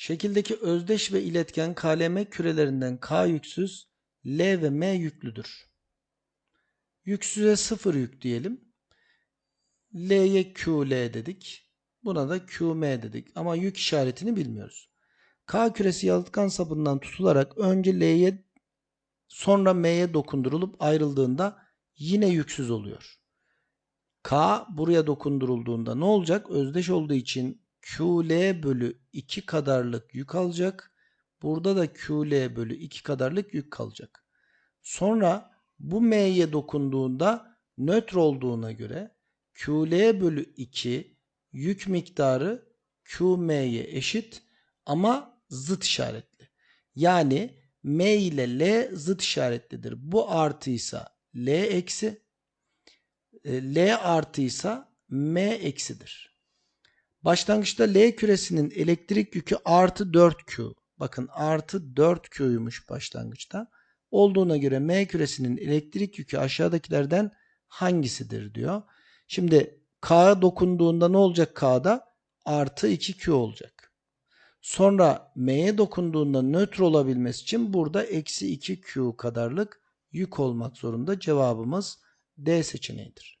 Şekildeki özdeş ve iletken KLM kürelerinden K yüksüz, L ve M yüklüdür. Yüksüze sıfır yük diyelim. L'ye QL dedik. Buna da QM dedik. Ama yük işaretini bilmiyoruz. K küresi yalıtkan sapından tutularak önce L'ye sonra M'ye dokundurulup ayrıldığında yine yüksüz oluyor. K buraya dokundurulduğunda ne olacak? Özdeş olduğu için QL bölü 2 kadarlık yük alacak. Burada da QL bölü 2 kadarlık yük kalacak. Sonra bu M'ye dokunduğunda nötr olduğuna göre QL bölü 2 yük miktarı QM'ye eşit ama zıt işaretli. Yani M ile L zıt işaretlidir. Bu artıysa L eksi, e, L artıysa M eksidir. Başlangıçta L küresinin elektrik yükü artı 4Q. Bakın artı 4Q'ymuş başlangıçta. Olduğuna göre M küresinin elektrik yükü aşağıdakilerden hangisidir diyor. Şimdi K'ya dokunduğunda ne olacak K'da? Artı 2Q olacak. Sonra M'ye dokunduğunda nötr olabilmesi için burada eksi 2Q kadarlık yük olmak zorunda. Cevabımız D seçeneğidir.